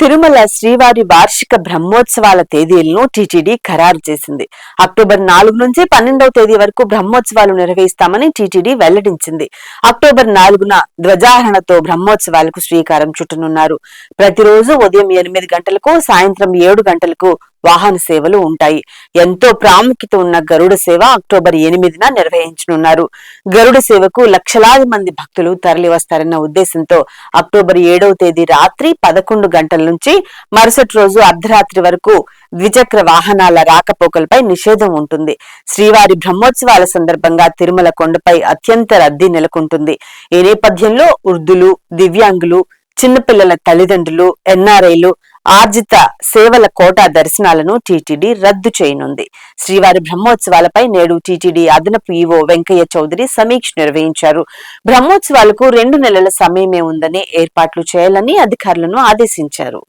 తిరుమల శ్రీవారి వార్షిక బ్రహ్మోత్సవాల తేదీలను టీటీడీ ఖరారు చేసింది. అక్టోబర్ నాలుగు నుంచి పన్నెండవ తేదీ వరకు బ్రహ్మోత్సవాలు నిర్వహిస్తామని టీటీడీ వెల్లడించింది. అక్టోబర్ నాలుగున ధ్వజాహరణతో బ్రహ్మోత్సవాలకు శ్రీకారం చుట్టనున్నారు. ప్రతిరోజు ఉదయం ఎనిమిది గంటలకు సాయంత్రం ఏడు గంటలకు వాహన సేవలు ఉంటాయి. ఎంతో ప్రాముఖ్యత ఉన్న గరుడ సేవ అక్టోబర్ ఎనిమిదిన నిర్వహించనున్నారు. గరుడ సేవకు లక్షలాది మంది భక్తులు తరలివస్తారన్న ఉద్దేశంతో అక్టోబర్ ఏడవ తేదీ రాత్రి పదకొండు గంటల నుంచి మరుసటి రోజు అర్ధరాత్రి వరకు ద్విచక్ర వాహనాల రాకపోకలపై నిషేధం ఉంటుంది. శ్రీవారి బ్రహ్మోత్సవాల సందర్భంగా తిరుమల కొండపై అత్యంత రద్దీ నెలకొంటుంది. ఈ నేపథ్యంలో వృద్ధులు దివ్యాంగులు చిన్నపిల్లల తల్లిదండ్రులు ఎన్ఆర్ఐలు ఆర్జిత సేవల కోటా దర్శనాలను టీటీడీ రద్దు చేయనుంది. శ్రీవారి బ్రహ్మోత్సవాలపై నేడు టీటీడీ అదనపు ఈవో వెంకయ్య చౌదరి సమీక్ష నిర్వహించారు. బ్రహ్మోత్సవాలకు రెండు నెలల సమయమే ఉందని ఏర్పాట్లు చేయాలని అధికారులను ఆదేశించారు.